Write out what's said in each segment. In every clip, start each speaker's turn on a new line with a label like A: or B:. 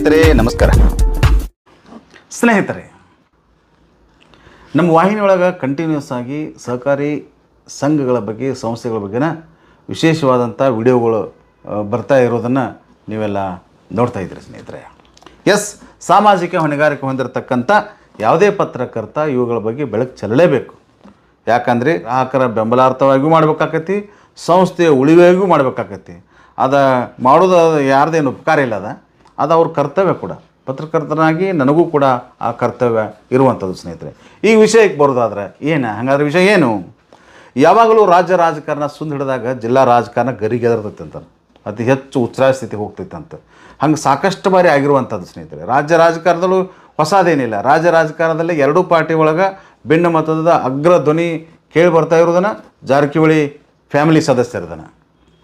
A: ಸ್ನೇಹಿತರೆ, ನಮಸ್ಕಾರ. ಸ್ನೇಹಿತರೆ, ನಮ್ಮ ವಾಹಿನಿಯೊಳಗೆ ಕಂಟಿನ್ಯೂಸ್ ಆಗಿ ಸಹಕಾರಿ ಸಂಘಗಳ ಬಗ್ಗೆ, ಸಂಸ್ಥೆಗಳ ಬಗ್ಗೆನ ವಿಶೇಷವಾದಂಥ ವಿಡಿಯೋಗಳು ಬರ್ತಾ ಇರೋದನ್ನು ನೀವೆಲ್ಲ ನೋಡ್ತಾ ಇದ್ದೀರಿ ಸ್ನೇಹಿತರೆ. ಎಸ್ ಸಾಮಾಜಿಕ ಹೊಣೆಗಾರಿಕೆ ಹೊಂದಿರತಕ್ಕಂಥ ಯಾವುದೇ ಪತ್ರಕರ್ತ ಇವುಗಳ ಬಗ್ಗೆ ಬೆಳಕು ಚೆಲ್ಲಲೇಬೇಕು. ಯಾಕಂದರೆ ಗ್ರಾಹಕರ ಬೆಂಬಲಾರ್ಥವಾಗಿಯೂ ಮಾಡಬೇಕಾಕತಿ ಸಂಸ್ಥೆಯ ಉಳಿವೆಗೂ ಮಾಡಬೇಕಾಕತಿ ಅದು ಮಾಡೋದು ಯಾರ್ದೇನು ಉಪಕಾರ ಇಲ್ಲ ಅದ ಅದು ಅವ್ರ ಕರ್ತವ್ಯ ಕೂಡ. ಪತ್ರಕರ್ತನಾಗಿ ನನಗೂ ಕೂಡ ಆ ಕರ್ತವ್ಯ ಇರುವಂಥದ್ದು ಸ್ನೇಹಿತರೆ. ಈ ವಿಷಯಕ್ಕೆ ಬರೋದಾದರೆ ಏನು, ಹಾಗಾದ್ರೆ ವಿಷಯ ಏನು? ಯಾವಾಗಲೂ ರಾಜ್ಯ ರಾಜಕಾರಣ ಸುಂದ ಹಿಡಿದಾಗ ಜಿಲ್ಲಾ ರಾಜಕಾರಣ ಗರಿಗೆದರ್ತೈತೆ ಅಂತ. ಅತಿ ಹೆಚ್ಚು ಉತ್ಸಾಹ ಸ್ಥಿತಿ ಹೋಗ್ತೈತೆ ಅಂತ. ಹಂಗೆ ಸಾಕಷ್ಟು ಬಾರಿ ಆಗಿರುವಂಥದ್ದು ಸ್ನೇಹಿತರೆ. ರಾಜ್ಯ ರಾಜಕಾರಣದಲ್ಲೂ ಹೊಸದೇನಿಲ್ಲ. ರಾಜ್ಯ ರಾಜಕಾರಣದಲ್ಲಿ ಎರಡೂ ಪಾರ್ಟಿ ಒಳಗೆ ಭಿನ್ನ ಮತದ ಅಗ್ರ ಧ್ವನಿ ಕೇಳಿ ಬರ್ತಾ ಇರೋದನ್ನು ಜಾರಕಿಹೊಳಿ ಫ್ಯಾಮಿಲಿ ಸದಸ್ಯರದನ್ನು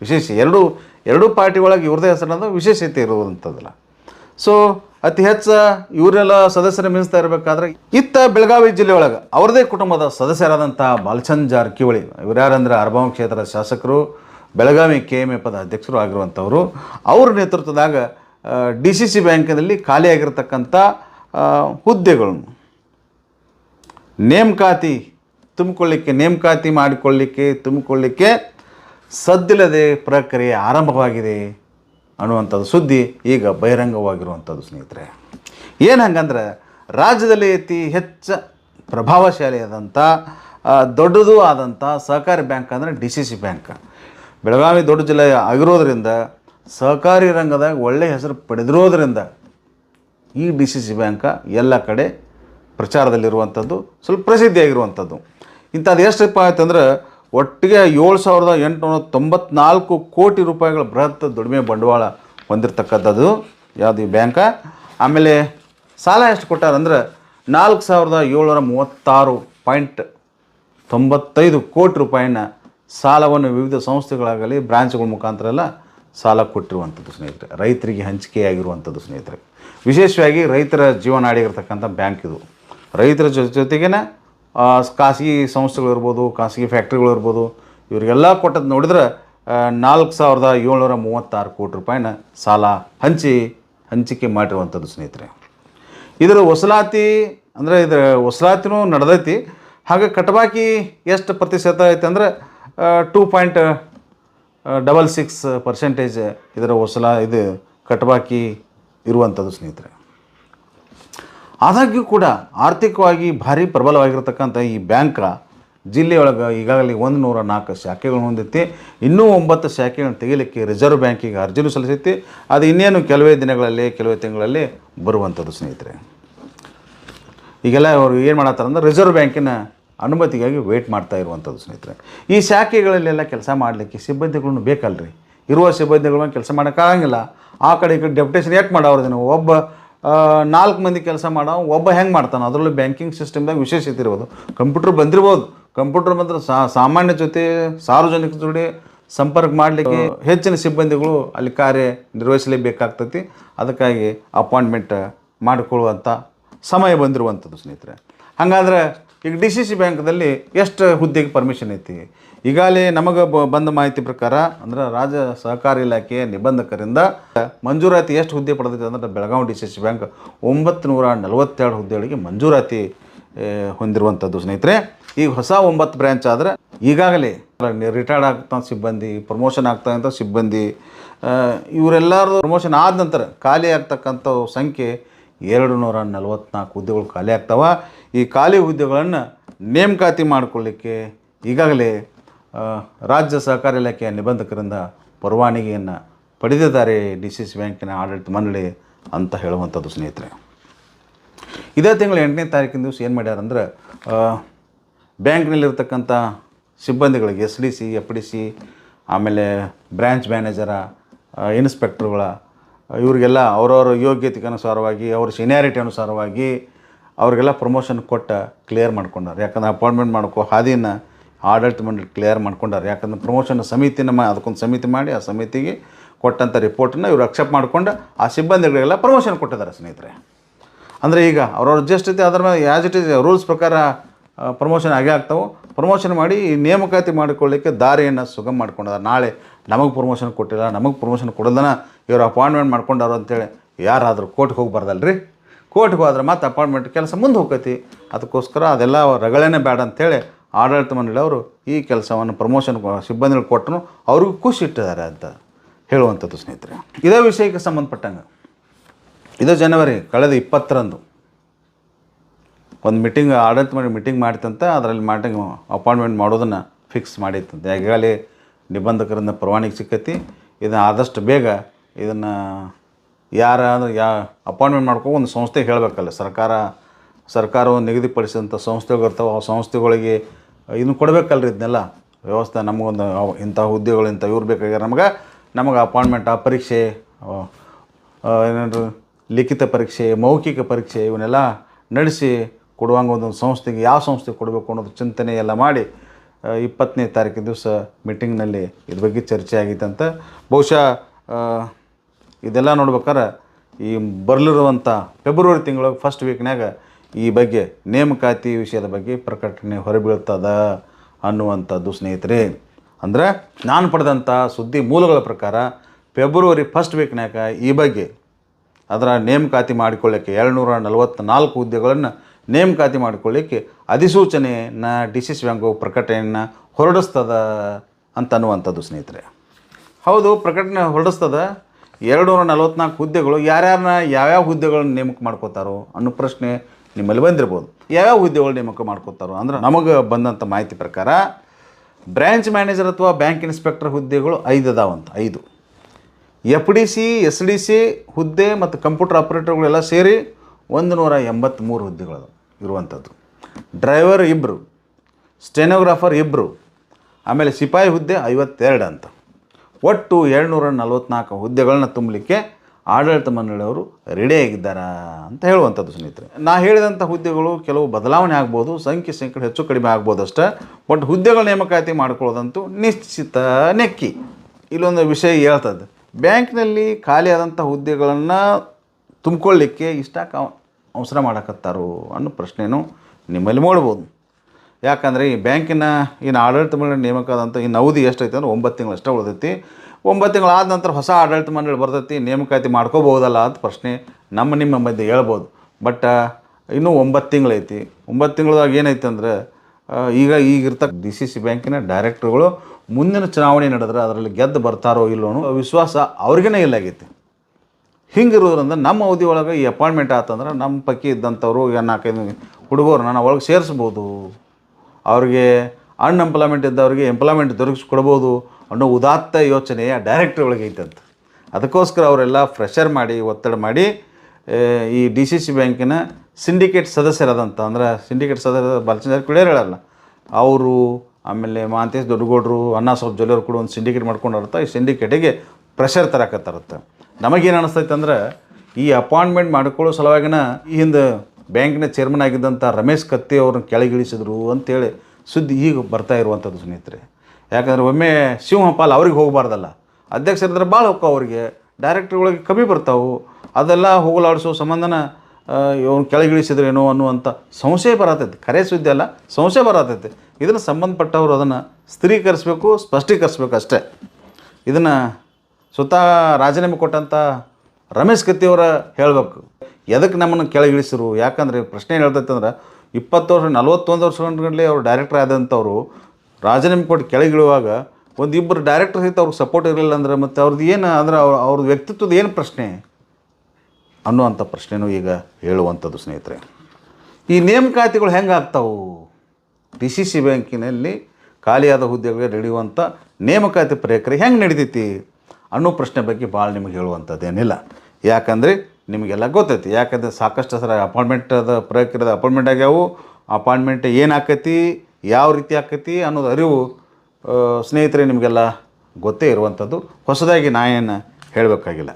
A: ವಿಶೇಷ ಎರಡೂ ಎರಡೂ ಪಾರ್ಟಿ ಒಳಗೆ ಇವ್ರದೇ ಅನ್ನೋದು ವಿಶೇಷತೆ ಇರುವಂಥದ್ದಲ್ಲ. ಸೊ ಅತಿ ಹೆಚ್ಚು ಇವರೆಲ್ಲ ಸದಸ್ಯರ ಮೀನಿಸ್ತಾ ಇರಬೇಕಾದ್ರೆ ಇತ್ತ ಬೆಳಗಾವಿ ಜಿಲ್ಲೆ ಅವರದೇ ಅವ್ರದೇ ಕುಟುಂಬದ ಸದಸ್ಯರಾದಂಥ ಬಾಲಚಂದ್ ಜಾರಕಿಹೊಳಿ, ಇವ್ರು ಯಾರಂದ್ರೆ ಅರಬಾಂ ಕ್ಷೇತ್ರದ ಶಾಸಕರು, ಬೆಳಗಾವಿ ಕೆ ಎಂ ಎ ಪದ ಅಧ್ಯಕ್ಷರು ಆಗಿರುವಂಥವರು, ಅವ್ರ ನೇತೃತ್ವದಾಗ ಡಿ ಸಿ ಸಿ ಬ್ಯಾಂಕಿನಲ್ಲಿ ಖಾಲಿಯಾಗಿರ್ತಕ್ಕಂಥ ಹುದ್ದೆಗಳನ್ನು ನೇಮಕಾತಿ ತುಂಬಿಕೊಳ್ಳಿಕ್ಕೆ, ನೇಮಕಾತಿ ಮಾಡಿಕೊಳ್ಳಿಕ್ಕೆ, ತುಂಬಿಕೊಳ್ಳಿಕ್ಕೆ ಸದ್ದಿಲ್ಲದೆ ಪ್ರಕ್ರಿಯೆ ಆರಂಭವಾಗಿದೆ. ಅನ್ನುವಂಥದ್ದು ಸುದ್ದಿ ಈಗ ಬಹಿರಂಗವಾಗಿರುವಂಥದ್ದು, ಸ್ನೇಹಿತರೆ. ಏನು ಹಂಗಂದ್ರೆ, ರಾಜ್ಯದಲ್ಲಿ ಅತಿ ಹೆಚ್ಚು ಪ್ರಭಾವಶಾಲಿಯಾದಂಥ ದೊಡ್ಡದು ಆದಂಥ ಸಹಕಾರಿ ಬ್ಯಾಂಕ್ ಅಂದರೆ D C C bank. Belagavi ದೊಡ್ಡ ಜಿಲ್ಲೆ ಆಗಿರೋದ್ರಿಂದ, ಸಹಕಾರಿ ರಂಗದಾಗ ಒಳ್ಳೆಯ ಹೆಸರು ಪಡೆದಿರೋದ್ರಿಂದ ಈ ಡಿ ಸಿ ಸಿ ಬ್ಯಾಂಕ ಎಲ್ಲ ಕಡೆ ಪ್ರಚಾರದಲ್ಲಿರುವಂಥದ್ದು, ಸ್ವಲ್ಪ ಪ್ರಸಿದ್ಧಿಯಾಗಿರುವಂಥದ್ದು. ಇಂಥದ್ದು ಎಷ್ಟಪ್ಪ ಆಯ್ತಂದ್ರೆ ಒಟ್ಟಿಗೆ ಏಳು ಸಾವಿರದ ಎಂಟುನೂರ ತೊಂಬತ್ನಾಲ್ಕು ಕೋಟಿ ರೂಪಾಯಿಗಳ ಬೃಹತ್ ದುಡಿಮೆ ಬಂಡವಾಳ ಹೊಂದಿರತಕ್ಕಂಥದ್ದು ಯಾವುದು ಈ ಬ್ಯಾಂಕ? ಆಮೇಲೆ ಸಾಲ ಎಷ್ಟು ಕೊಟ್ಟಾರಂದ್ರೆ ನಾಲ್ಕು ಸಾವಿರದ ಏಳ್ನೂರ ಮೂವತ್ತಾರು ಪಾಯಿಂಟ್ ತೊಂಬತ್ತೈದು ಕೋಟಿ ರೂಪಾಯಿನ ಸಾಲವನ್ನು ವಿವಿಧ ಸಂಸ್ಥೆಗಳಾಗಲಿ ಬ್ರಾಂಚ್ಗಳ ಮುಖಾಂತರ ಎಲ್ಲ ಸಾಲ ಕೊಟ್ಟಿರುವಂಥದ್ದು ಸ್ನೇಹಿತರೆ, ರೈತರಿಗೆ ಹಂಚಿಕೆಯಾಗಿರುವಂಥದ್ದು ಸ್ನೇಹಿತರೆ. ವಿಶೇಷವಾಗಿ ರೈತರ ಜೀವನಾಡಿಗಿರ್ತಕ್ಕಂಥ ಬ್ಯಾಂಕ್ ಇದು. ರೈತರ ಜೊತೆ ಜೊತೆಗೇನೆ ಖಾಸಗಿ ಸಂಸ್ಥೆಗಳು ಇರ್ಬೋದು, ಖಾಸಗಿ ಫ್ಯಾಕ್ಟ್ರಿಗಳು ಇರ್ಬೋದು, ಇವರಿಗೆಲ್ಲ ಕೊಟ್ಟದ್ದು ನೋಡಿದ್ರೆ ನಾಲ್ಕು ಸಾವಿರದ ಏಳ್ನೂರ ಮೂವತ್ತಾರು ಕೋಟಿ ರೂಪಾಯಿನ ಸಾಲ ಹಂಚಿ, ಹಂಚಿಕೆ ಮಾಡಿರುವಂಥದ್ದು ಸ್ನೇಹಿತರೆ. ಇದರ ವಸೂಲಾತಿ ಅಂದರೆ ಇದರ ವಸೂಲಾತಿನೂ ನಡೆದೈತಿ. ಹಾಗೆ ಕಟಬಾಕಿ ಎಷ್ಟು ಪ್ರತಿಶತ ಐತೆ ಅಂದರೆ two point double six percentage ಇದರ ವಸೂಲ ಇದು ಕಟಬಾಕಿ ಇರುವಂಥದ್ದು ಸ್ನೇಹಿತರೆ. ಆದಾಗ್ಯೂ ಕೂಡ ಆರ್ಥಿಕವಾಗಿ ಭಾರಿ ಪ್ರಬಲವಾಗಿರತಕ್ಕಂಥ ಈ ಬ್ಯಾಂಕ ಜಿಲ್ಲೆಯೊಳಗೆ ಈಗಾಗಲೇ ಒಂದು ನೂರ ನಾಲ್ಕು ಶಾಖೆಗಳನ್ನು ಹೊಂದಿತ್ತು ಇನ್ನೂ ಒಂಬತ್ತು ಶಾಖೆಗಳನ್ನು ತೆಗಿಲಿಕ್ಕೆ ರಿಸರ್ವ್ ಬ್ಯಾಂಕಿಗೆ ಅರ್ಜಿನೂ ಸಲ್ಲಿಸೈತಿ. ಅದು ಇನ್ನೇನು ಕೆಲವೇ ದಿನಗಳಲ್ಲಿ, ಕೆಲವೇ ತಿಂಗಳಲ್ಲಿ ಬರುವಂಥದ್ದು ಸ್ನೇಹಿತರೆ. ಈಗೆಲ್ಲ ಅವರು ಏನು ಮಾಡತ್ತಾರಂದ್ರೆ ರಿಸರ್ವ್ ಬ್ಯಾಂಕಿನ ಅನುಮತಿಗಾಗಿ ವೇಟ್ ಮಾಡ್ತಾ ಇರುವಂಥದ್ದು ಸ್ನೇಹಿತರೆ. ಈ ಶಾಖೆಗಳಲ್ಲೆಲ್ಲ ಕೆಲಸ ಮಾಡಲಿಕ್ಕೆ ಸಿಬ್ಬಂದಿಗಳನ್ನು ಬೇಕಲ್ರಿ. ಇರುವ ಸಿಬ್ಬಂದಿಗಳನ್ನ ಕೆಲಸ ಮಾಡೋಕ್ಕಾಗಂಗಿಲ್ಲ. ಆ ಕಡೆ ಈ ಕಡೆ ಡೆಪ್ಯುಟೇಷನ್ ಯಾಕೆ ಮಾಡೋರು ಒಬ್ಬ ನಾಲ್ಕು ಮಂದಿ ಕೆಲಸ ಮಾಡೋ ಒಬ್ಬ ಹೆಂಗೆ ಮಾಡ್ತಾನೆ ಅದರಲ್ಲೂ ಬ್ಯಾಂಕಿಂಗ್ ಸಿಸ್ಟಮ್ದಾಗ ವಿಶೇಷತೆ ಇರ್ಬೋದು. ಕಂಪ್ಯೂಟರ್ ಬಂದಿರ್ಬೋದು. ಕಂಪ್ಯೂಟರ್ ಬಂದ್ರೆ ಸಾಮಾನ್ಯ ಜೊತೆ, ಸಾರ್ವಜನಿಕ ಜೊತೆ ಸಂಪರ್ಕ ಮಾಡಲಿಕ್ಕೆ ಹೆಚ್ಚಿನ ಸಿಬ್ಬಂದಿಗಳು ಅಲ್ಲಿ ಕಾರ್ಯ ನಿರ್ವಹಿಸಲೇಬೇಕಾಗ್ತತಿ. ಅದಕ್ಕಾಗಿ ಅಪಾಯಿಂಟ್ಮೆಂಟ್ ಮಾಡಿಕೊಳ್ಳುವಂಥ ಸಮಯ ಬಂದಿರುವಂಥದ್ದು ಸ್ನೇಹಿತರೆ. ಹಾಗಾದ್ರೆ ಈಗ ಡಿ ಸಿ ಸಿ ಬ್ಯಾಂಕ್ದಲ್ಲಿ ಎಷ್ಟು ಹುದ್ದೆಗೆ ಪರ್ಮಿಷನ್ ಐತಿ? ಈಗಾಗಲೇ ನಮಗೆ ಬಂದ ಮಾಹಿತಿ ಪ್ರಕಾರ ಅಂದ್ರೆ ರಾಜ್ಯ ಸಹಕಾರಿ ಇಲಾಖೆಯ ನಿಬಂಧಕರಿಂದ ಮಂಜೂರಾತಿ ಎಷ್ಟು ಹುದ್ದೆ ಪಡೆದಿದೆ ಅಂದ್ರೆ Belagavi D C C bank ಒಂಬತ್ತು ನೂರ ನಲವತ್ತೆರಡು ಹುದ್ದೆಗಳಿಗೆ ಮಂಜೂರಾತಿ ಹೊಂದಿರುವಂಥದ್ದು ಸ್ನೇಹಿತರೆ. ಈಗ ಹೊಸ ಒಂಬತ್ತು ಬ್ರ್ಯಾಂಚ್ ಆದರೆ ಈಗಾಗಲೇ ರಿಟೈರ್ಡ್ ಆಗ್ತಾ ಸಿಬ್ಬಂದಿ ಪ್ರಮೋಷನ್ ಆಗ್ತಕ್ಕಂಥ ಸಿಬ್ಬಂದಿ ಆ, ಇವರೆಲ್ಲರೂ ಪ್ರಮೋಷನ್ ಆದ ನಂತರ ಖಾಲಿ ಆಗ್ತಕ್ಕಂಥ ಸಂಖ್ಯೆ ಎರಡು ನೂರ ನಲವತ್ತ್ನಾಲ್ಕು ಹುದ್ದೆಗಳು ಖಾಲಿ ಆಗ್ತಾವ. ಈ ಖಾಲಿ ಹುದ್ದೆಗಳನ್ನು ನೇಮಕಾತಿ ಮಾಡಿಕೊಳ್ಳಿಕ್ಕೆ ಈಗಾಗಲೇ ರಾಜ್ಯ ಸಹಕಾರ ಇಲಾಖೆಯ ನಿಬಂಧಕರಿಂದ ಪರವಾನಗಿಯನ್ನು ಪಡೆದಿದ್ದಾರೆ ಡಿ ಸಿ ಸಿ ಬ್ಯಾಂಕಿನ ಆಡಳಿತ ಮಂಡಳಿ ಅಂತ ಹೇಳುವಂಥದ್ದು ಸ್ನೇಹಿತರೆ. ಇದೇ ತಿಂಗಳ ಎಂಟನೇ ತಾರೀಕಿನ ದಿವಸ ಏನು ಮಾಡ್ಯಾರ ಅಂದ್ರೆ ಬ್ಯಾಂಕ್ನಲ್ಲಿರ್ತಕ್ಕಂಥ ಸಿಬ್ಬಂದಿಗಳಿಗೆ S D C, F D C, ಆಮೇಲೆ ಬ್ರ್ಯಾಂಚ್ ಮ್ಯಾನೇಜರ ಇನ್ಸ್ಪೆಕ್ಟ್ರುಗಳ ಇವರಿಗೆಲ್ಲ ಅವರವ್ರ ಯೋಗ್ಯತೆಗೆ ಅನುಸಾರವಾಗಿ ಅವ್ರ ಸೀನಿಯಾರಿಟಿ ಅನುಸಾರವಾಗಿ ಅವ್ರಿಗೆಲ್ಲ ಪ್ರಮೋಷನ್ ಕೊಟ್ಟ ಕ್ಲಿಯರ್ ಮಾಡ್ಕೊಂಡಾರೆ ಯಾಕಂದ್ರೆ ಅಪಾಯಿಂಟ್ಮೆಂಟ್ ಮಾಡ್ಕೊ ಹಾದಿನ ಆಡಳಿತ ಮಂಡಳಿ ಕ್ಲಿಯರ್ ಮಾಡ್ಕೊಂಡಾರೆ ಯಾಕಂದ್ರೆ ಪ್ರಮೋಷನ್ ಸಮಿತಿನ ಮಾ ಅದಕ್ಕೊಂದು ಸಮಿತಿ ಮಾಡಿ, ಆ ಸಮಿತಿಗೆ ಕೊಟ್ಟಂಥ ರಿಪೋರ್ಟನ್ನು ಇವರು ಅಕ್ಸೆಪ್ಟ್ ಮಾಡಿಕೊಂಡು ಆ ಸಿಬ್ಬಂದಿಗಳಿಗೆಲ್ಲ ಪ್ರಮೋಷನ್ ಕೊಟ್ಟಿದ್ದಾರೆ ಸ್ನೇಹಿತರೆ. ಅಂದರೆ ಈಗ ಅವ್ರವ್ರ ಜಸ್ಟ್ ಅದರ ಮೇಲೆ ಆ್ಯಸ್ ಇಟ್ ಇಸ್ ರೂಲ್ಸ್ ಪ್ರಕಾರ ಪ್ರಮೋಷನ್ ಆಗೇ ಆಗ್ತಾವೆ ಪ್ರಮೋಷನ್ ಮಾಡಿ ನೇಮಕಾತಿ ಮಾಡಿಕೊಳ್ಳಿಕ್ಕೆ ದಾರಿಯನ್ನು ಸುಗಮ ಮಾಡ್ಕೊಂಡಾರ ನಾಳೆ ನಮಗೆ ಪ್ರಮೋಷನ್ ಕೊಟ್ಟಿಲ್ಲ, ನಮಗೆ ಪ್ರಮೋಷನ್ ಕೊಡೋದನ್ನ ಇವರು ಅಪಾಯಿಂಟ್ಮೆಂಟ್ ಮಾಡ್ಕೊಂಡವ್ರು ಅಂತೇಳಿ ಯಾರಾದರೂ ಕೋರ್ಟ್ಗೆ ಹೋಗ್ಬಾರ್ದಲ್ರಿ ಕೋರ್ಟ್ಗೆ ಹೋದ್ರೆ ಮತ್ತೆ ಅಪಾಯಿಂಟ್ಮೆಂಟ್ ಕೆಲಸ ಮುಂದೆ ಹೋಗ್ತೈತಿ. ಅದಕ್ಕೋಸ್ಕರ ಅದೆಲ್ಲ ರಗಳೇನೇ ಬೇಡ ಅಂತೇಳಿ ಆಡಳಿತ ಮಂಡಳಿಯವರು ಈ ಕೆಲಸವನ್ನು ಪ್ರಮೋಷನ್ ಸಿಬ್ಬಂದಿಗಳು ಕೊಟ್ಟರು ಅವ್ರಿಗೂ ಖುಷಿ ಇಟ್ಟಿದ್ದಾರೆ ಅಂತ ಹೇಳುವಂಥದ್ದು ಸ್ನೇಹಿತರೆ. ಇದೇ ವಿಷಯಕ್ಕೆ ಸಂಬಂಧಪಟ್ಟಂಗೆ, ಇದು ಜನವರಿ ಕಳೆದ ಇಪ್ಪತ್ತರಂದು ಒಂದು ಮೀಟಿಂಗ್ ಆಡಳಿತ ಮಾಡಿ ಮೀಟಿಂಗ್ ಮಾಡಿತಂತ ಅದರಲ್ಲಿ ಮೀಟಿಂಗ್ ಅಪಾಯಿಂಟ್ಮೆಂಟ್ ಮಾಡೋದನ್ನು ಫಿಕ್ಸ್ ಮಾಡಿತ್ತಂತೆ ಈಗಾಗಲೇ ನಿಬಂಧಕರಿಂದ ಪರವಾನಗಿ ಸಿಕ್ಕೈತಿ. ಇದನ್ನು ಆದಷ್ಟು ಬೇಗ ಇದನ್ನು ಯಾರ ಅಂದ್ರೆ ಯಾ ಅಪಾಯಿಂಟ್ಮೆಂಟ್ ಮಾಡ್ಕೊ ಒಂದು ಸಂಸ್ಥೆಗೆ ಹೇಳಬೇಕಲ್ಲ. ಸರ್ಕಾರ, ಸರ್ಕಾರವು ನಿಗದಿಪಡಿಸಿದಂಥ ಸಂಸ್ಥೆಗಳು ಇರ್ತಾವೆ, ಆ ಸಂಸ್ಥೆಗಳಿಗೆ ಇದನ್ನು ಕೊಡಬೇಕಲ್ರಿ ಇದನ್ನೆಲ್ಲ. ವ್ಯವಸ್ಥೆ ನಮಗೊಂದು ಇಂಥ ಹುದ್ದೆಗಳು, ಇಂಥ ಇವ್ರು ಬೇಕಾಗ್ಯಾರ ನಮಗೆ. ನಮಗೆ ಅಪಾಯಿಂಟ್ಮೆಂಟ್ ಆ ಪರೀಕ್ಷೆ ಏನಾದ್ರು ಲಿಖಿತ ಪರೀಕ್ಷೆ, ಮೌಖಿಕ ಪರೀಕ್ಷೆ ಇವನ್ನೆಲ್ಲ ನಡೆಸಿ ಕೊಡುವಂಗೆ ಒಂದೊಂದು ಸಂಸ್ಥೆಗೆ ಯಾವ ಸಂಸ್ಥೆಗೆ ಕೊಡಬೇಕು ಅನ್ನೋದು ಚಿಂತನೆ ಎಲ್ಲ ಮಾಡಿ ಇಪ್ಪತ್ತನೇ ತಾರೀಕು ದಿವಸ ಮೀಟಿಂಗ್ನಲ್ಲಿ ಇದ್ರ ಬಗ್ಗೆ ಚರ್ಚೆ ಆಗಿತ್ತಂತ ಬಹುಶಃ ಇದೆಲ್ಲ ನೋಡ್ಬೇಕಾರೆ ಈ ಬರಲಿರುವಂಥ ಫೆಬ್ರವರಿ ತಿಂಗಳ ಫಸ್ಟ್ ವೀಕ್ನಾಗ ಈ ಬಗ್ಗೆ ನೇಮಕಾತಿ ವಿಷಯದ ಬಗ್ಗೆ ಪ್ರಕಟಣೆ ಹೊರಬೀಳ್ತದ ಅನ್ನುವಂಥದ್ದು ಸ್ನೇಹಿತರೆ. ಅಂದರೆ ನಾನು ಪಡೆದಂಥ ಸುದ್ದಿ ಮೂಲಗಳ ಪ್ರಕಾರ ಫೆಬ್ರವರಿ ಫಸ್ಟ್ ವೀಕ್ನಾಗ ಈ ಬಗ್ಗೆ ಅದರ ನೇಮಕಾತಿ ಮಾಡಿಕೊಳ್ಳಿಕ್ಕೆ ಏಳ್ನೂರ ನಲವತ್ತ್ನಾಲ್ಕು ಹುದ್ದೆಗಳನ್ನು ನೇಮಕಾತಿ ಮಾಡಿಕೊಳ್ಳಿಕ್ಕೆ ಅಧಿಸೂಚನೆಯನ್ನು ಡಿ ಸಿ ಬ್ಯಾಂಕು ಪ್ರಕಟಣೆಯನ್ನು ಹೊರಡಿಸ್ತದ ಅಂತ ಅನ್ನುವಂಥದ್ದು ಸ್ನೇಹಿತರೆ. ಹೌದು, ಪ್ರಕಟಣೆ ಹೊರಡಿಸ್ತದ. ಎರಡು ನೂರ ನಲವತ್ನಾಲ್ಕು ಹುದ್ದೆಗಳು ಯಾರ್ಯಾರನ್ನ ಯಾವ್ಯಾವ ಹುದ್ದೆಗಳನ್ನ ನೇಮಕ ಮಾಡ್ಕೋತಾರೋ ಅನ್ನೋ ಪ್ರಶ್ನೆ ನಿಮ್ಮಲ್ಲಿ ಬಂದಿರ್ಬೋದು. ಯಾವ್ಯಾವ ಹುದ್ದೆಗಳು ನೇಮಕ ಮಾಡ್ಕೋತಾರೋ ಅಂದ್ರೆ ನಮಗೆ ಬಂದಂಥ ಮಾಹಿತಿ ಪ್ರಕಾರ ಬ್ರ್ಯಾಂಚ್ ಮ್ಯಾನೇಜರ್ ಅಥವಾ ಬ್ಯಾಂಕ್ ಇನ್ಸ್ಪೆಕ್ಟರ್ ಹುದ್ದೆಗಳು ಐದು ಅದಾವಂತ ಐದು. F D C, S D C, ಹುದ್ದೆ ಮತ್ತು ಕಂಪ್ಯೂಟರ್ ಆಪ್ರೇಟರ್ಗಳೆಲ್ಲ ಸೇರಿ ಒಂದು ನೂರ ಎಂಬತ್ತ್ಮೂರು ಹುದ್ದೆಗಳು ಇರುವಂಥದ್ದು. ಡ್ರೈವರ್ ಇಬ್ಬರು ಸ್ಟೆನೋಗ್ರಾಫರ್ ಇಬ್ಬರು ಆಮೇಲೆ ಸಿಪಾಯಿ ಹುದ್ದೆ ಐವತ್ತೆರಡು ಅಂತ. ಒಟ್ಟು ಏಳ್ನೂರ ನಲ್ವತ್ನಾಲ್ಕು ಹುದ್ದೆಗಳನ್ನ ತುಂಬಲಿಕ್ಕೆ ಆಡಳಿತ ಮಂಡಳಿಯವರು ರೆಡಿಯಾಗಿದ್ದಾರಾ ಅಂತ ಹೇಳುವಂಥದ್ದು ಸ್ನೇಹಿತರೆ. ನಾ ಹೇಳಿದಂಥ ಹುದ್ದೆಗಳು ಕೆಲವು ಬದಲಾವಣೆ ಆಗ್ಬೋದು, ಸಂಖ್ಯೆ ಸಂಖ್ಯೆ ಹೆಚ್ಚು ಕಡಿಮೆ ಆಗ್ಬೋದು ಅಷ್ಟೇ. ಬಟ್ ಹುದ್ದೆಗಳ ನೇಮಕಾತಿ ಮಾಡ್ಕೊಳ್ಳೋದಂತೂ ನಿಶ್ಚಿತ ನೆಕ್ಕಿ. ಇಲ್ಲೊಂದು ವಿಷಯ ಹೇಳ್ತದೆ. ಬ್ಯಾಂಕ್ನಲ್ಲಿ ಖಾಲಿಯಾದಂಥ ಹುದ್ದೆಗಳನ್ನು ತುಂಬಿಕೊಳ್ಳಿಕ್ಕೆ ಇಷ್ಟಾಕ ಅವಸರ ಮಾಡಕತ್ತಾರೋ ಅನ್ನೋ ಪ್ರಶ್ನೆನೂ ನಿಮ್ಮಲ್ಲಿ ಮಾಡ್ಬೋದು. ಯಾಕಂದರೆ ಈ ಬ್ಯಾಂಕಿನ ಇನ್ನು ಆಡಳಿತ ಮಂಡಳಿ ನೇಮಕ ಆದಂಥ ಇನ್ನು ಅವಧಿ ಎಷ್ಟೈತೆ ಅಂದ್ರೆ ಒಂಬತ್ತು ತಿಂಗಳು ಅಷ್ಟೇ ಉಳಿದೈತಿ. ಒಂಬತ್ತು ತಿಂಗಳು ಆದ ನಂತರ ಹೊಸ ಆಡಳಿತ ಮಂಡಳಿ ಬರ್ತೈತಿ, ನೇಮಕಾತಿ ಮಾಡ್ಕೋಬೋದಲ್ಲ ಅಂತ ಪ್ರಶ್ನೆ ನಮ್ಮ ನಿಮ್ಮ ಮಧ್ಯೆ ಹೇಳ್ಬೋದು. ಬಟ್ ಇನ್ನೂ ಒಂಬತ್ತು ತಿಂಗಳೈತಿ. ಒಂಬತ್ತು ತಿಂಗಳದಾಗ ಏನೈತೆ ಅಂದ್ರೆ ಈಗ ಈಗಿರ್ತಕ್ಕ ಡಿ ಸಿ ಸಿ ಬ್ಯಾಂಕಿನ ಡೈರೆಕ್ಟ್ರುಗಳು ಮುಂದಿನ ಚುನಾವಣೆ ನಡೆದ್ರೆ ಅದರಲ್ಲಿ ಗೆದ್ದು ಬರ್ತಾರೋ ಇಲ್ಲೋನೋ ವಿಶ್ವಾಸ ಅವ್ರಿಗೇ ಇಲ್ಲಾಗೈತಿ. ಹಿಂಗಿರೋದ್ರಿಂದ ನಮ್ಮ ಅವಧಿ ಒಳಗೆ ಈ ಅಪಾಯಿಂಟ್ಮೆಂಟ್ ಆತಂದ್ರೆ ನಮ್ಮ ಪಕ್ಕಿ ಇದ್ದಂಥವ್ರು ನಾಲ್ಕೈದು ಹುಡುಗರು ನಾನು ಒಳಗೆ ಸೇರಿಸ್ಬೋದು. ಅವ್ರಿಗೆ ಅನ್ಎಂಪ್ಲಾಯ್ಮೆಂಟ್ ಇದ್ದವ್ರಿಗೆ ಎಂಪ್ಲಾಯ್ಮೆಂಟ್ ದೊರಕಿಸ್ಕೊಡ್ಬೋದು ಅನ್ನೋ ಉದಾತ್ತ ಯೋಚನೆಯ ಒಳಗೆ ಐತಂತ. ಅದಕ್ಕೋಸ್ಕರ ಅವರೆಲ್ಲ ಫ್ರೆಷರ್ ಮಾಡಿ, ಒತ್ತಡ ಮಾಡಿ ಈ ಡಿ ಸಿ ಸಿ ಬ್ಯಾಂಕಿನ ಸಿಂಡಿಕೇಟ್ ಸದಸ್ಯರಾದಂಥ, ಅಂದ್ರೆ ಸಿಂಡಿಕೇಟ್ ಸದಸ್ಯರ ಬಾಲಚಂದ್ರ ಕುಳಿಯರ್ ಹೇಳಲ್ಲ, ಅವರು ಆಮೇಲೆ ಮಾಂತೇಶ್ ದೊಡ್ಡಗೌಡರು, ಅಣ್ಣಾ ಸ್ವಲ್ಪ ಜೊಲ್ಲರು ಕೂಡ ಒಂದು ಸಿಂಡಿಕೇಟ್ ಮಾಡ್ಕೊಂಡಿರ್ತ ಈ ಸಿಂಡಿಕೇಟಿಗೆ ಪ್ರೆಷರ್ ತರಕತ್ತಾರತ್ತೆ ನಮಗೇನು ಅನಿಸ್ತೈತೆ ಅಂದ್ರೆ ಈ ಅಪಾಯಿಂಟ್ಮೆಂಟ್ ಮಾಡಿಕೊಳ್ಳೋ ಸಲುವಾಗಿನ ಈ ಹಿಂದೆ ಬ್ಯಾಂಕಿನ ಚೇರ್ಮನ್ ಆಗಿದ್ದಂಥ ರಮೇಶ್ ಕತ್ತಿ ಅವ್ರನ್ನ ಕೆಳಗಿಳಿಸಿದ್ರು ಅಂತೇಳಿ ಸುದ್ದಿ ಈಗ ಬರ್ತಾ ಇರುವಂಥದ್ದು ಸ್ನೇಹಿತರೆ. ಯಾಕಂದ್ರೆ ಒಮ್ಮೆ ಸಿಂಹಪಾಲ್ ಅವ್ರಿಗೆ ಹೋಗಬಾರ್ದಲ್ಲ. ಅಧ್ಯಕ್ಷರಿದ್ರೆ ಭಾಳ ಹೋಗ್ಕೋ ಅವ್ರಿಗೆ ಡೈರೆಕ್ಟ್ರುಗಳಿಗೆ ಕಮ್ಮಿ ಬರ್ತಾವು. ಅದೆಲ್ಲ ಹೋಗಲಾಡಿಸೋ ಸಂಬಂಧನ ಇವನು ಕೆಳಗಿಳಿಸಿದ್ರೇನೋ ಅನ್ನುವಂಥ ಸಂಶಯ ಬರತೈತಿ. ಖರೆ ಸುದ್ದಿ ಅಲ್ಲ, ಸಂಶಯ ಬರತೈತಿ. ಇದನ್ನು ಸಂಬಂಧಪಟ್ಟವರು ಅದನ್ನು ಸ್ಥಿರೀಕರಿಸಬೇಕು, ಸ್ಪಷ್ಟೀಕರಿಸ್ಬೇಕು ಅಷ್ಟೇ. ಇದನ್ನು ಸ್ವತಃ ರಾಜೀನಾಮೆ ಕೊಟ್ಟಂಥ ರಮೇಶ್ ಕತ್ತಿಯವರ ಹೇಳಬೇಕು. ಎದಕ್ಕೆ ನಮ್ಮನ್ನು ಕೆಳಗಿಳಿಸಿರು? ಯಾಕಂದರೆ ಪ್ರಶ್ನೆ ಏನು ಹೇಳ್ತೈತೆ ಅಂದ್ರೆ ಇಪ್ಪತ್ತು ವರ್ಷ, ನಲ್ವತ್ತೊಂದು ವರ್ಷಗಟ್ಟಲೆ ಅವರು ಡೈರೆಕ್ಟರ್ ಆದಂಥವ್ರು ರಾಜೀನಾಮೆ ಕೊಟ್ಟು ಕೆಳಗಿಳುವಾಗ ಒಂದು ಇಬ್ಬರು ಡೈರೆಕ್ಟರ್ ಸಹಿತ ಅವ್ರಿಗೆ ಸಪೋರ್ಟ್ ಇರಲಿಲ್ಲ ಅಂದ್ರೆ ಮತ್ತು ಅವ್ರದ್ದು ಏನು ಅಂದ್ರೆ ಅವ್ರ ಅವ್ರದ್ದು ವ್ಯಕ್ತಿತ್ವದ ಏನು ಪ್ರಶ್ನೆ? ಅನ್ನುವಂಥ ಪ್ರಶ್ನೆನೂ ಈಗ ಹೇಳುವಂಥದ್ದು ಸ್ನೇಹಿತರೆ. ಈ ನೇಮಕಾತಿಗಳು ಹೆಂಗೆ ಆಗ್ತಾವು? ಡಿ ಸಿ ಸಿ ಬ್ಯಾಂಕಿನಲ್ಲಿ ಖಾಲಿಯಾದ ಹುದ್ದೆಗಳಿಗೆ ನಡೆಯುವಂಥ ನೇಮಕಾತಿ ಪ್ರಕ್ರಿಯೆ ಹೆಂಗೆ ನಡೀತೈತಿ? ಅನ್ನೋ ಪ್ರಶ್ನೆ ಬಗ್ಗೆ ಭಾಳ ನಿಮಗೆ ಹೇಳುವಂಥದ್ದೇನಿಲ್ಲ ಯಾಕಂದರೆ ನಿಮಗೆಲ್ಲ ಗೊತ್ತೈತಿ, ಯಾಕಂದರೆ ಸಾಕಷ್ಟು ಸರ ಅಪಾಯಿಂಟ್ಮೆಂಟ್ ಅದ ಪ್ರಕ್ರಿಯದ ಅಪಾಯಿಂಟ್ಮೆಂಟ್ ಆಗ್ಯಾವು ಅಪಾಯಿಂಟ್ಮೆಂಟ್ ಏನು ಆಕೈತಿ, ಯಾವ ರೀತಿ ಆಕೈತಿ ಅನ್ನೋದು ಅರಿವು ಸ್ನೇಹಿತರೆ ನಿಮಗೆಲ್ಲ ಗೊತ್ತೇ ಇರುವಂಥದ್ದು. ಹೊಸದಾಗಿ ನಾ ಏನು ಹೇಳಬೇಕಾಗಿಲ್ಲ.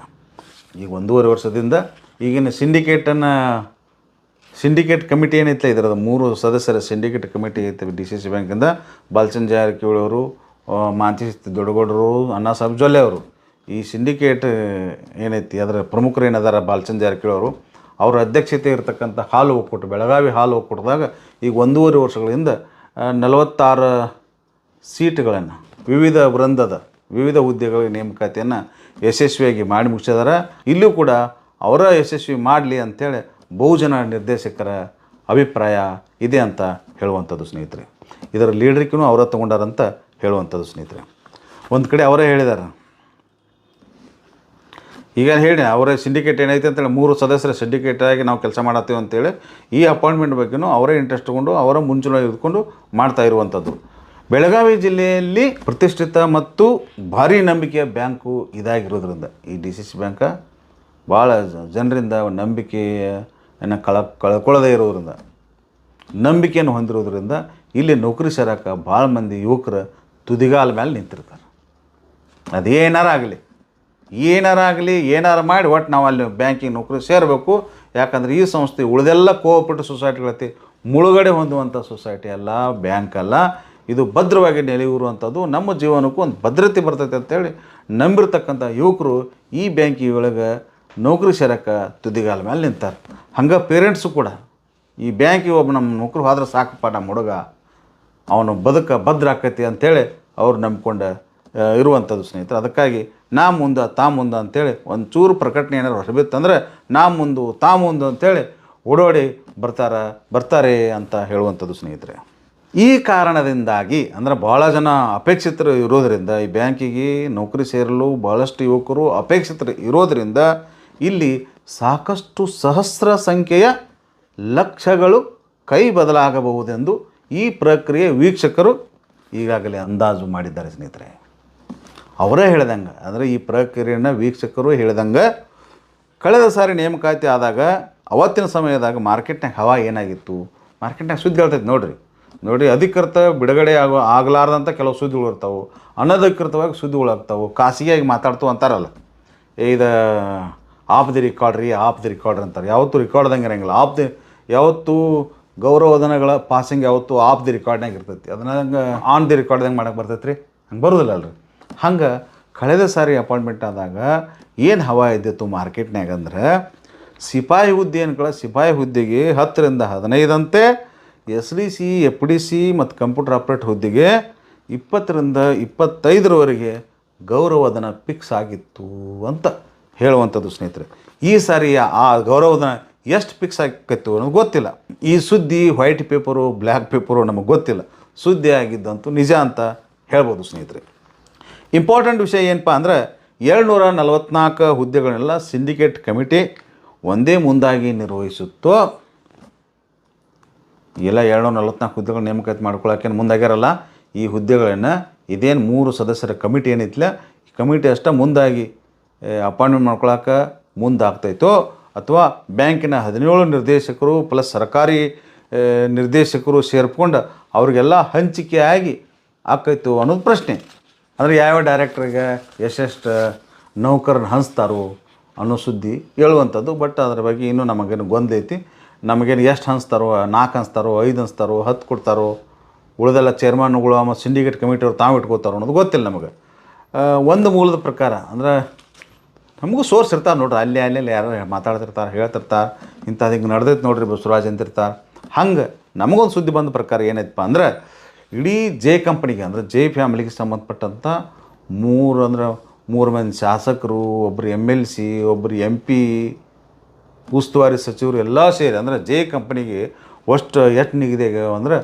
A: ಈಗ ಒಂದೂವರೆ ವರ್ಷದಿಂದ ಈಗಿನ ಸಿಂಡಿಕೇಟನ್ನು ಸಿಂಡಿಕೇಟ್ ಕಮಿಟಿ ಏನೈತೆ ಇದರದ ಮೂರು ಸದಸ್ಯರ ಸಿಂಡಿಕೇಟ್ ಕಮಿಟಿ ಐತೆ ಡಿ ಸಿ ಸಿ ಬ್ಯಾಂಕಿಂದ ಬಾಲಚಂದ್ರ ಜಾರಕಿಹೊಳಿ ಅವರು ಮಾಂತಿ ದೊಡ್ಡಗೌಡರು, ಅಣ್ಣಾ ಸಾಹೇಬ್ ಜೊಲ್ಲೆ ಅವರು. ಈ ಸಿಂಡಿಕೇಟ್ ಏನೈತಿ, ಅದರ ಪ್ರಮುಖರು ಏನದಾರ, ಬಾಲಚಂದ್ರ ಜಾರಕಿಹೊಳಿ ಅವರು, ಅವರ ಅಧ್ಯಕ್ಷತೆ ಇರತಕ್ಕಂಥ ಹಾಲು ಒಕ್ಕೂಟ ಬೆಳಗಾವಿ ಹಾಲು ಒಕ್ಕೂಟದಾಗ ಈಗ ಒಂದೂವರೆ ವರ್ಷಗಳಿಂದ ನಲವತ್ತಾರು ಸೀಟ್ಗಳನ್ನು, ವಿವಿಧ ವೃಂದದ, ವಿವಿಧ ಹುದ್ದೆಗಳ ನೇಮಕಾತಿಯನ್ನು ಯಶಸ್ವಿಯಾಗಿ ಮಾಡಿ ಮುಗಿಸಿದಾರೆ. ಇಲ್ಲೂ ಕೂಡ ಅವರ ಯಶಸ್ವಿ ಮಾಡಲಿ ಅಂಥೇಳಿ ಬಹುಜನ ನಿರ್ದೇಶಕರ ಅಭಿಪ್ರಾಯ ಇದೆ ಅಂತ ಹೇಳುವಂಥದ್ದು ಸ್ನೇಹಿತರೆ. ಇದರ ಲೀಡ್ರಿಗೂ ಅವರ ತಗೊಂಡಾರಂತ ಹೇಳುವಂಥದ್ದು ಸ್ನೇಹಿತರೆ. ಒಂದು ಕಡೆ ಅವರೇ ಹೇಳಿದ್ದಾರೆ ಈಗ ಹೇಳಿ, ಅವರ ಸಿಂಡಿಕೇಟ್ ಏನೈತೆ ಅಂತೇಳಿ, ಮೂರು ಸದಸ್ಯರ ಸಿಂಡಿಕೇಟ್ ಆಗಿ ನಾವು ಕೆಲಸ ಮಾಡತ್ತೀವಿ ಅಂತೇಳಿ, ಈ ಅಪಾಯಿಂಟ್ಮೆಂಟ್ ಬಗ್ಗೆನೂ ಅವರೇ ಇಂಟ್ರೆಸ್ಟ್ ತಗೊಂಡು, ಅವರ ಮುಂಚೂಣಿ ಇದ್ಕೊಂಡು ಮಾಡ್ತಾ ಇರುವಂಥದ್ದು. ಬೆಳಗಾವಿ ಜಿಲ್ಲೆಯಲ್ಲಿ ಪ್ರತಿಷ್ಠಿತ ಮತ್ತು ಭಾರಿ ನಂಬಿಕೆಯ ಬ್ಯಾಂಕು ಇದಾಗಿರೋದ್ರಿಂದ, ಈ ಡಿ ಸಿ ಸಿ ಬ್ಯಾಂಕ ಭಾಳ ಜನರಿಂದ ನಂಬಿಕೆಯನ್ನು ಕಳ, ಕಳ್ಕೊಳ್ಳದೇ ಇರೋದ್ರಿಂದ, ನಂಬಿಕೆಯನ್ನು ಹೊಂದಿರೋದ್ರಿಂದ ಇಲ್ಲಿ ನೌಕರಿ ಸೇರಕ್ಕೆ ಭಾಳ ಮಂದಿ ಯುವಕರು ತುದಿಗಾಲ ಮೇಲೆ ನಿಂತಿರ್ತಾರೆ. ಅದೇನಾರ ಆಗಲಿ ಏನಾರ ಆಗಲಿ, ಏನಾರ ಮಾಡಿ ಒಟ್ಟು ನಾವು ಅಲ್ಲಿ ಬ್ಯಾಂಕಿಂಗ್ ನೌಕರಿ ಸೇರಬೇಕು. ಯಾಕಂದ್ರೆ ಈ ಸಂಸ್ಥೆ ಉಳಿದೆಲ್ಲ ಕೋಆಪರೇಟಿವ್ ಸೊಸೈಟಿಗಳತಿ ಮುಳುಗಡೆ ಹೊಂದುವಂಥ ಸೊಸೈಟಿ ಅಲ್ಲ, ಬ್ಯಾಂಕ್ ಅಲ್ಲ. ಇದು ಭದ್ರವಾಗಿ ನೆಲೆಯೂರುವಂಥದ್ದು. ನಮ್ಮ ಜೀವನಕ್ಕೂ ಒಂದು ಭದ್ರತೆ ಬರ್ತೈತೆ ಅಂತೇಳಿ ನಂಬಿರ್ತಕ್ಕಂಥ ಯುವಕರು ಈ ಬ್ಯಾಂಕಿಗೊಳಗೆ ನೌಕರಿ ಸೇರಕ್ಕೆ ತುದಿಗಾಲ ಮೇಲೆ ನಿಂತಾರೆ. ಹಂಗೆ ಪೇರೆಂಟ್ಸು ಕೂಡ ಈ ಬ್ಯಾಂಕಿಗೆ ಒಬ್ಬ ನಮ್ಮ ನೌಕರಿ ಹೋದ್ರೆ ಸಾಕಪ್ಪ, ನಮ್ಮ ಹುಡುಗ, ಅವನು ಬದುಕ ಭದ್ರ ಆಕೈತಿ ಅಂಥೇಳಿ ಅವ್ರು ನಂಬಿಕೊಂಡು ಇರುವಂಥದ್ದು ಸ್ನೇಹಿತರು. ಅದಕ್ಕಾಗಿ ನಾ ಮುಂದೆ, ತಾ ಮುಂದೆ ಅಂತೇಳಿ ಒಂದು ಚೂರು ಪ್ರಕಟಣೆ ಏನಾರು ಹೊರಬಿತ್ತಂದ್ರೆ ನಾ ಮುಂದು, ತಾ ಮುಂದೆ ಅಂತೇಳಿ ಓಡೋಡಿ ಬರ್ತಾರ, ಬರ್ತಾರೆ ಅಂತ ಹೇಳುವಂಥದ್ದು ಸ್ನೇಹಿತರೆ. ಈ ಕಾರಣದಿಂದಾಗಿ ಅಂದರೆ ಭಾಳ ಜನ ಅಪೇಕ್ಷಿತರು ಇರೋದರಿಂದ, ಈ ಬ್ಯಾಂಕಿಗೆ ನೌಕರಿ ಸೇರಲು ಭಾಳಷ್ಟು ಯುವಕರು ಅಪೇಕ್ಷಿತರು ಇರೋದರಿಂದ ಇಲ್ಲಿ ಸಾಕಷ್ಟು ಸಹಸ್ರ ಸಂಖ್ಯೆಯ ಲಕ್ಷಗಳು ಕೈ ಬದಲಾಗಬಹುದೆಂದು ಈ ಪ್ರಕ್ರಿಯೆ ವೀಕ್ಷಕರು ಈಗಾಗಲೇ ಅಂದಾಜು ಮಾಡಿದ್ದಾರೆ ಸ್ನೇಹಿತರೆ. ಅವರೇ ಹೇಳ್ದಂಗೆ. ಅಂದರೆ ಈ ಪ್ರಕ್ರಿಯೆಯನ್ನು ವೀಕ್ಷಕರು ಹೇಳ್ದಂಗೆ. ಕಳೆದ ಸಾರಿ ನೇಮಕಾತಿ ಆದಾಗ ಅವತ್ತಿನ ಸಮಯದಾಗ ಮಾರ್ಕೆಟ್ನಾಗ ಹವಾ ಏನಾಗಿತ್ತು? ಮಾರ್ಕೆಟ್ನಾಗ ಸುದ್ದಿ ಹೇಳ್ತೈತೆ ನೋಡಿರಿ. ನೋಡಿ, ಅಧಿಕೃತ ಬಿಡುಗಡೆ ಆಗೋ ಆಗಲಾರ್ದಂಥ ಕೆಲವು ಸುದ್ದಿಗಳು ಇರ್ತಾವೆ. ಅನಧಿಕೃತವಾಗಿ ಸುದ್ದಿಗಳು ಆಗ್ತಾವೆ. ಖಾಸಗಿಯಾಗಿ ಮಾತಾಡ್ತು ಅಂತಾರಲ್ಲ. ಇದು ಆಫ್ ದಿ ರೆಕಾರ್ಡ್ ರೀ ಆಫ್ ದಿ ರೆಕಾರ್ಡ್ ಅಂತಾರೆ. ಯಾವತ್ತೂ ರೆಕಾರ್ಡ್ದಂಗೆ ಇರೋಂಗಿಲ್ಲ. ಆಫ್ ದಿ, ಯಾವತ್ತೂ ಗೌರವಧನಗಳ ಪಾಸಿಂಗ್ ಯಾವತ್ತು ಆಫ್ ದಿ ರೆಕಾರ್ಡ್ನಾಗ ಇರ್ತೈತಿ. ಅದನ್ನ ಆನ್ ದಿ ರೆಕಾರ್ಡ್ದಂಗೆ ಮಾಡಕ್ಕೆ ಬರ್ತೈತೆ ರೀ ಹಂಗೆ ಬರೋದಿಲ್ಲ ಅಲ್ರಿ. ಹಂಗೆ ಕಳೆದ ಸಾರಿ ಅಪಾಯಿಂಟ್ಮೆಂಟ್ ಆದಾಗ ಏನು ಹವಾ ಇದ್ದಿತ್ತು ಮಾರ್ಕೆಟ್ನಾಗ ಅಂದ್ರೆ ಸಿಪಾಯಿ ಹುದ್ದೆ ಅನ್ಕೊಳ್ಳ ಸಿಪಾಯಿ ಹುದ್ದೆಗೆ ಹತ್ತರಿಂದ ಹದಿನೈದಂತೆ S D C, F D C ಮತ್ತು ಕಂಪ್ಯೂಟರ್ ಆಪ್ರೇಟ್ ಹುದ್ದೆಗೆ ಇಪ್ಪತ್ತರಿಂದ ಇಪ್ಪತ್ತೈದರವರೆಗೆ ಗೌರವಧನ ಫಿಕ್ಸ್ ಆಗಿತ್ತು ಅಂತ ಹೇಳುವಂಥದ್ದು ಸ್ನೇಹಿತರೆ. ಈ ಸಾರಿ ಆ ಗೌರವಧನ ಎಷ್ಟು ಫಿಕ್ಸ್ ಆಗಿತ್ತು ಅನ್ನೋದು ಗೊತ್ತಿಲ್ಲ. ಈ ಸುದ್ದಿ ವೈಟ್ ಪೇಪರು ಬ್ಲ್ಯಾಕ್ ಪೇಪರು ನಮಗೆ ಗೊತ್ತಿಲ್ಲ. ಸುದ್ದಿ ಆಗಿದ್ದಂತೂ ನಿಜ ಅಂತ ಹೇಳ್ಬೋದು ಸ್ನೇಹಿತರೆ. ಇಂಪಾರ್ಟೆಂಟ್ ವಿಷಯ ಏನಪ್ಪ ಅಂದ್ರೆ ಏಳ್ನೂರ ನಲವತ್ನಾಲ್ಕು ಹುದ್ದೆಗಳನ್ನೆಲ್ಲ ಸಿಂಡಿಕೇಟ್ ಕಮಿಟಿ ಒಂದೇ ಮುಂದಾಗಿ ನಿರ್ವಹಿಸುತ್ತೋ ಎಲ್ಲ ಏಳ್ನೂರ ನಲವತ್ನಾಲ್ಕು ಹುದ್ದೆಗಳು ನೇಮಕಾತಿ ಮಾಡ್ಕೊಳ್ಳೋಕೆ ಮುಂದಾಗ್ಯಾರಲ್ಲ, ಈ ಹುದ್ದೆಗಳನ್ನು ಇದೇನು ಮೂರು ಸದಸ್ಯರ ಕಮಿಟಿ ಏನೈತಿಲ್ಲ ಈ ಕಮಿಟಿ ಅಷ್ಟೇ ಮುಂದಾಗಿ ಅಪಾಯಿಂಟ್ಮೆಂಟ್ ಮಾಡ್ಕೊಳಕ್ಕೆ ಮುಂದಾಗ್ತೈತೋ, ಅಥವಾ ಬ್ಯಾಂಕಿನ ಹದಿನೇಳು ನಿರ್ದೇಶಕರು ಪ್ಲಸ್ ಸರ್ಕಾರಿ ನಿರ್ದೇಶಕರು ಸೇರ್ಕೊಂಡು ಅವ್ರಿಗೆಲ್ಲ ಹಂಚಿಕೆ ಆಗಿ ಆಕೈತು ಅನ್ನೋದು ಪ್ರಶ್ನೆ. ಅಂದರೆ ಯಾವ ಡೈರೆಕ್ಟ್ರಿಗೆ ಎಷ್ಟೆಷ್ಟು ನೌಕರನ್ನ ಹಂಚ್ತಾರೋ ಅನ್ನೋ ಸುದ್ದಿ ಹೇಳುವಂಥದ್ದು. ಬಟ್ ಅದ್ರ ಬಗ್ಗೆ ಇನ್ನೂ ನಮಗೇನು ಗೊಂದೈತಿ ನಮಗೇನು ಎಷ್ಟು ಹಂಚ್ತಾರೋ ನಾಲ್ಕು ಹಂಚ್ತಾರೋ, ಐದು ಹಂಚ್ತಾರೋ, ಹತ್ತು ಕೊಡ್ತಾರೋ, ಉಳಿದೆಲ್ಲ ಚೇರ್ಮನ್ಗಳು ಮತ್ತು ಸಿಂಡಿಕೇಟ್ ಕಮಿಟಿಯವ್ರು ತಾವು ಇಟ್ಕೋತಾರೋ ಅನ್ನೋದು ಗೊತ್ತಿಲ್ಲ ನಮಗೆ. ಒಂದು ಮೂಲದ ಪ್ರಕಾರ ಅಂದ್ರೆ ನಮಗೂ ಸೋರ್ಸ್ ಇರ್ತಾರೆ ನೋಡ್ರಿ. ಅಲ್ಲಿ ಅಲ್ಲಿ ಯಾರು ಮಾತಾಡ್ತಿರ್ತಾರೆ, ಹೇಳ್ತಿರ್ತಾರೆ. ಇಂಥದ್ದು ಹಿಂಗೆ ನಡೆದೈತೆ ನೋಡ್ರಿ ಬಸವರಾಜ್ ಅಂತಿರ್ತಾರೆ. ಹಂಗೆ ನಮಗೊಂದು ಸುದ್ದಿ ಬಂದ ಪ್ರಕಾರ ಏನೈತಪ್ಪ ಅಂದ್ರೆ ಇಡೀ ಜೆ ಕಂಪ್ನಿಗೆ ಅಂದರೆ ಜೆ ಫ್ಯಾಮಿಲಿಗೆ ಸಂಬಂಧಪಟ್ಟಂಥ ಮೂರು ಅಂದ್ರೆ ಮೂರು ಮಂದಿ ಶಾಸಕರು ಒಬ್ಬರು ಎಂ ಎಲ್ ಸಿ ಒಬ್ಬರು ಎಂ ಪಿ, ಉಸ್ತುವಾರಿ ಸಚಿವರು ಎಲ್ಲ ಸೇರಿ ಅಂದರೆ ಜೆ ಕಂಪ್ನಿಗೆ ಅಷ್ಟು ಎಷ್ಟು ನಿಗದಿ ಆಗ್ಯಾವ ಅಂದ್ರೆ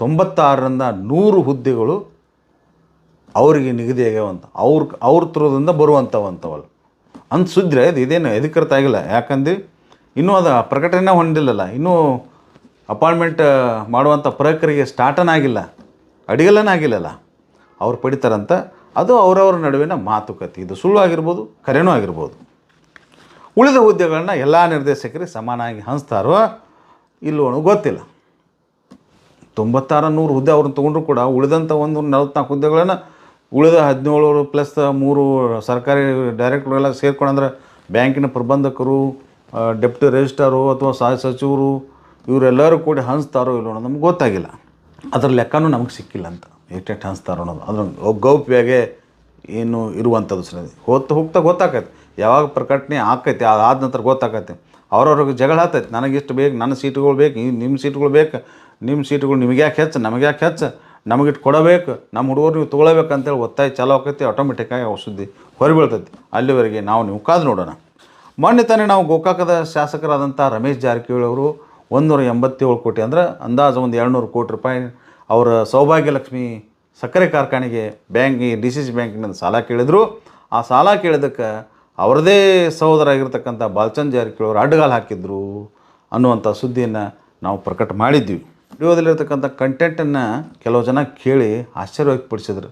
A: ತೊಂಬತ್ತಾರರಿಂದ ನೂರು ಹುದ್ದೆಗಳು ಅವರಿಗೆ ನಿಗದಿ ಆಗ್ಯಾವಂತ ಅವ್ರ ಅವ್ರ ತ್ರದಿಂದ ಬರುವಂಥವಂಥವಲ್ಲ ಅಂತ ಸುದ್ದಿ ಇದು ಇದೇನು ಅಧಿಕೃತ ಆಗಿಲ್ಲ. ಯಾಕಂದ್ರೆ ಇನ್ನೂ ಅದು ಪ್ರಕಟಣೆ ಹೊಂದಿಲ್ಲಲ್ಲ. ಇನ್ನೂ ಅಪಾಯಿಂಟ್ಮೆಂಟ್ ಮಾಡುವಂಥ ಪ್ರಕ್ರಿಯೆ ಸ್ಟಾರ್ಟನ್ ಆಗಿಲ್ಲ. ಅಡಿಗಲ್ಲನೇ ಆಗಿಲ್ಲಲ್ಲ ಅವ್ರು ಪಡಿತಾರಂತ ಅದು ಅವರವರ ನಡುವಿನ ಮಾತುಕತೆ. ಇದು ಸುಳ್ಳು ಆಗಿರ್ಬೋದು ಕರೆನೂ ಆಗಿರ್ಬೋದು. ಉಳಿದ ಹುದ್ದೆಗಳನ್ನ ಎಲ್ಲ ನಿರ್ದೇಶಕರಿಗೆ ಸಮಾನಾಗಿ ಹಂಚ್ತಾರೋ ಇಲ್ಲೋ ಗೊತ್ತಿಲ್ಲ. ತೊಂಬತ್ತಾರು ನೂರು ಹುದ್ದೆ ಅವ್ರನ್ನ ತೊಗೊಂಡ್ರು ಕೂಡ ಉಳಿದಂಥ ಒಂದು ನಲ್ವತ್ನಾಲ್ಕು ಹುದ್ದೆಗಳನ್ನು ಉಳಿದ ಹದಿನೇಳು ಪ್ಲಸ್ ಮೂರು ಸರ್ಕಾರಿ ಡೈರೆಕ್ಟ್ರೆಲ್ಲ ಸೇರ್ಕೊಂಡಂದ್ರೆ ಬ್ಯಾಂಕಿನ ಪ್ರಬಂಧಕರು ಡೆಪ್ಟಿ ರಿಜಿಸ್ಟ್ರಾರು ಅಥವಾ ಸಹ ಸಚಿವರು, ಇವರೆಲ್ಲರೂ ಕೂಡಿ ಹಂಚ್ತಾರೋ ಇಲ್ಲೋ ನಮ್ಗೆ ಗೊತ್ತಾಗಿಲ್ಲ. ಅದ್ರ ಲೆಕ್ಕನೂ ನಮಗೆ ಸಿಕ್ಕಿಲ್ಲ ಅಂತ. ಎಷ್ಟೇ ಹಂಚ್ತಾರೋ ಅನ್ನೋದು. ಅದ್ರ ಗೌಪ್ಯಗೆ ಏನು ಇರುವಂಥದ್ದು ಸರಿ. ಹೋಗ್ತಾ ಹೋಗ್ತಾ ಗೊತ್ತಾಕೈತೆ. ಯಾವಾಗ ಪ್ರಕಟಣೆ ಆಕೈತಿ ಅದಾದ ನಂತರ ಗೊತ್ತಾಕೈತಿ. ಅವ್ರವ್ರಿಗೆ ಜಗಳ ಆತೈತೆ. ನನಗಿಷ್ಟು ಬೇಕು, ನನ್ನ ಸೀಟುಗಳು ಬೇಕು ನಿಮ್ಮ ಸೀಟುಗಳು ಬೇಕು ನಿಮ್ಮ ಸೀಟುಗಳು ನಿಮಗೆ ಯಾಕೆ ಹೆಚ್ಚು, ನಮಗೆ ಯಾಕೆ ಹೆಚ್ಚು? ನಮಗಿಟ್ಟು ಕೊಡಬೇಕು. ನಮ್ಮ ಹುಡುಗರು ನೀವು ತೊಗೊಳ್ಬೇಕು ಅಂತೇಳಿ ಒತ್ತಾಯ ಚಾಲೋ ಆಕೈತಿ ಆಟೋಮೆಟಿಕ್ಕಾಗಿ ಔಷಧಿ ಹೊರಬೀಳ್ತೈತಿ. ಅಲ್ಲಿವರೆಗೆ ನಾವು ನೀವು ಕಾದು ನೋಡೋಣ. ಮೊನ್ನೆ ತಾನೇ ನಾವು ಗೋಕಾಕದ ಶಾಸಕರಾದಂಥ ರಮೇಶ್ ಜಾರಕಿಹೊಳಿ ಅವರು ಒಂದೂರ ಎಂಬತ್ತೇಳು ಕೋಟಿ ಅಂದರೆ ಅಂದಾಜು ಒಂದು ಎರಡುನೂರು ಕೋಟಿ ರೂಪಾಯಿ. ಅವರ ಸೌಭಾಗ್ಯಲಕ್ಷ್ಮಿ ಸಕ್ಕರೆ ಕಾರ್ಖಾನೆಗೆ ಬ್ಯಾಂಕ್ ಡಿ ಸಿ ಸಿ ಬ್ಯಾಂಕಿನಿಂದ ಸಾಲ ಕೇಳಿದರು. ಆ ಸಾಲ ಕೇಳಿದ್ದಕ್ಕೆ ಅವರದೇ ಸಹೋದರ ಆಗಿರ್ತಕ್ಕಂಥ ಬಾಲ್ಚಂದ್ ಜಾರಕಿಹೊಳಿ ಅವರು ಅಡ್ಡಗಾಲು ಹಾಕಿದ್ರು ಅನ್ನುವಂಥ ಸುದ್ದಿಯನ್ನು ನಾವು ಪ್ರಕಟ ಮಾಡಿದ್ವಿ. ವಿಡಿಯೋದಲ್ಲಿರ್ತಕ್ಕಂಥ ಕಂಟೆಂಟನ್ನು ಕೆಲವು ಜನ ಕೇಳಿ ಆಶ್ಚರ್ಯ ವ್ಯಕ್ತಪಡಿಸಿದ್ರು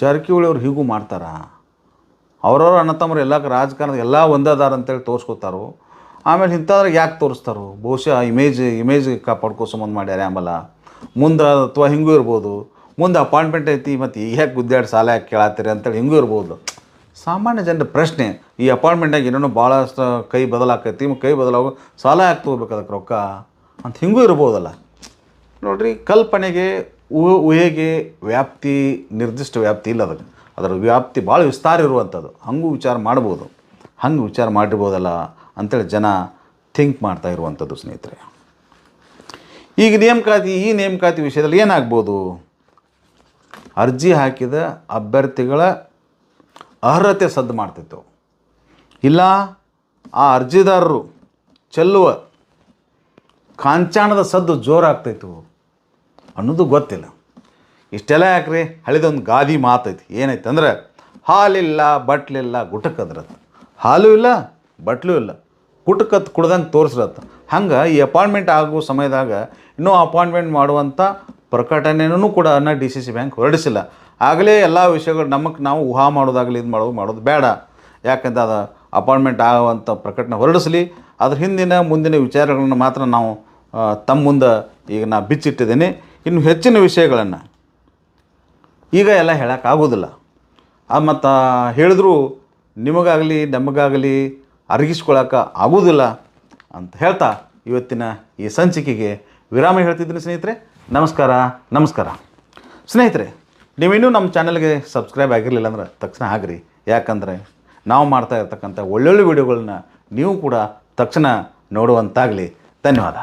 A: ಜಾರಕಿಹೊಳಿ ಅವರು ಹೀಗೂ ಮಾಡ್ತಾರಾ? ಅವರವ್ರ ಅಣ್ಣ ತಮ್ಮರು ಎಲ್ಲ ರಾಜಕಾರಣದ ಎಲ್ಲ ಒಂದದಾರ ಅಂತೇಳಿ ತೋರಿಸ್ಕೊತಾರೋ? ಆಮೇಲೆ ಇಂಥದ್ರಾಗ ಯಾಕೆ ತೋರಿಸ್ತಾರೋ? ಬಹುಶಃ ಇಮೇಜ್ ಇಮೇಜ್ ಕಾಪಾಡ್ಕೋ ಸಂಬಂಧ ಮಾಡ್ಯಾರ ಆಮೇಲೆ ಮುಂದೆ ಅಥವಾ ಹಿಂಗೂ ಇರ್ಬೋದು. ಮುಂದೆ ಅಪಾಯಿಂಟ್ಮೆಂಟ್ ಐತಿ, ಮತ್ತು ಈಗ ಯಾಕೆ ಗುದ್ದಾಡಿ ಸಾಲ ಯಾಕೆ ಕೇಳತ್ತೀರಿ ಅಂತೇಳಿ ಹಿಂಗೂ ಇರ್ಬೋದು. ಸಾಮಾನ್ಯ ಜನರ ಪ್ರಶ್ನೆ, ಈ ಅಪಾಯಿಂಟ್ಮೆಂಟಾಗಿ ಏನೇನೋ ಭಾಳಷ್ಟು ಕೈ ಬದಲಾಕೈತಿ ಕೈ ಬದಲಾಗೋ ಸಾಲ ಯಾಕೆ ತೊಗೋಬೇಕು ಅದಕ್ಕೆ ರೊಕ್ಕ? ಅಂತ ಹಿಂಗೂ ಇರ್ಬೋದಲ್ಲ. ನೋಡಿರಿ, ಕಲ್ಪನೆಗೆ ಊಹೆಗೆ ವ್ಯಾಪ್ತಿ, ನಿರ್ದಿಷ್ಟ ವ್ಯಾಪ್ತಿ ಇಲ್ಲ ಅದಕ್ಕೆ. ಅದರ ವ್ಯಾಪ್ತಿ ಭಾಳ ವಿಸ್ತಾರ ಇರುವಂಥದ್ದು. ಹಂಗೂ ವಿಚಾರ ಮಾಡ್ಬೋದು. ಹಂಗೆ ವಿಚಾರ ಮಾಡಿರ್ಬೋದಲ್ಲ. ಅಂತೇಳಿ ಜನ ಥಿಂಕ್ ಮಾಡ್ತಾ ಇರುವಂಥದ್ದು, ಸ್ನೇಹಿತರೆ. ಈಗ ನೇಮಕಾತಿ ಈ ನೇಮಕಾತಿ ವಿಷಯದಲ್ಲಿ ಏನಾಗ್ಬೋದು? ಅರ್ಜಿ ಹಾಕಿದ ಅಭ್ಯರ್ಥಿಗಳ ಅರ್ಹತೆ ಸದ್ದು ಮಾಡ್ತಿತ್ತು. ಇಲ್ಲ, ಆ ಅರ್ಜಿದಾರರು ಚೆಲ್ಲುವ ಕಾಂಚಾಣದ ಸದ್ದು ಜೋರಾಗ್ತೈತು ಅನ್ನೋದು ಗೊತ್ತಿಲ್ಲ. ಇಷ್ಟೆಲ್ಲ ಯಾಕ್ರಿ? ಹಳಿದೊಂದು ಗಾದಿ ಮಾತೈತಿ. ಏನೈತೆ ಅಂದ್ರೆ ಹಾಲಿಲ್ಲ, ಬಟ್ಲಿಲ್ಲ ಗುಟಕದ್ರತ್ ಹಾಲು ಇಲ್ಲ, ಬಟ್ಲೂ ಇಲ್ಲ. ಗುಟಕತ್ ಕುಡ್ದಂಗೆ ತೋರಿಸ್ರತ್ತ ಹಂಗೆ ಈ ಅಪಾಯಿಂಟ್ಮೆಂಟ್ ಆಗೋ ಸಮಯದಾಗ ಇನ್ನೂ ಅಪಾಯಿಂಟ್ಮೆಂಟ್ ಮಾಡುವಂಥ ಪ್ರಕಟಣೆನೂ ಕೂಡ ಅನ್ನ ಡಿ ಸಿ ಸಿ ಬ್ಯಾಂಕ್ ಹೊರಡಿಸಿಲ್ಲ. ಆಗಲೇ ಎಲ್ಲ ವಿಷಯಗಳು ನಮಗೆ ನಾವು ಊಹಾ ಮಾಡೋದಾಗಲಿ ಇದು ಮಾಡೋದು ಮಾಡೋದು ಬೇಡ. ಯಾಕಂದ್ರೆ ಅದು ಅಪಾಯಿಂಟ್ಮೆಂಟ್ ಆಗುವಂಥ ಪ್ರಕಟಣೆ ಹೊರಡಿಸಲಿ. ಅದ್ರ ಹಿಂದಿನ ಮುಂದಿನ ವಿಚಾರಗಳನ್ನು ಮಾತ್ರ ನಾವು ತಮ್ಮ ಮುಂದೆ ಈಗ ನಾ ಬಿಚ್ಚಿಟ್ಟಿದ್ದೀನಿ. ಇನ್ನು ಹೆಚ್ಚಿನ ವಿಷಯಗಳನ್ನು ಈಗ ಎಲ್ಲ ಹೇಳೋಕ್ಕಾಗೋದಿಲ್ಲ ಮತ್ತು ಹೇಳಿದ್ರು ನಿಮಗಾಗಲಿ, ನಮಗಾಗಲಿ ಅರಗಿಸ್ಕೊಳಕ್ಕೆ ಆಗೋದಿಲ್ಲ ಅಂತ ಹೇಳ್ತಾ ಇವತ್ತಿನ ಈ ಸಂಚಿಕೆಗೆ ವಿರಾಮ ಹೇಳ್ತಿದ್ದೀನಿ ಸ್ನೇಹಿತರೆ. ನಮಸ್ಕಾರ ನಮಸ್ಕಾರ. ಸ್ನೇಹಿತರೆ, ನೀವಿನ್ನೂ ನಮ್ಮ ಚಾನಲ್ಗೆ ಸಬ್ಸ್ಕ್ರೈಬ್ ಆಗಿರಲಿಲ್ಲ ಅಂದ್ರೆ ತಕ್ಷಣ ಆಗ್ರಿ. ಯಾಕಂದರೆ ನಾವು ಮಾಡ್ತಾ ಇರ್ತಕ್ಕಂಥ ಒಳ್ಳೊಳ್ಳೆ ವಿಡಿಯೋಗಳನ್ನ ನೀವು ಕೂಡ ತಕ್ಷಣ ನೋಡುವಂತಾಗಲಿ. ಧನ್ಯವಾದ.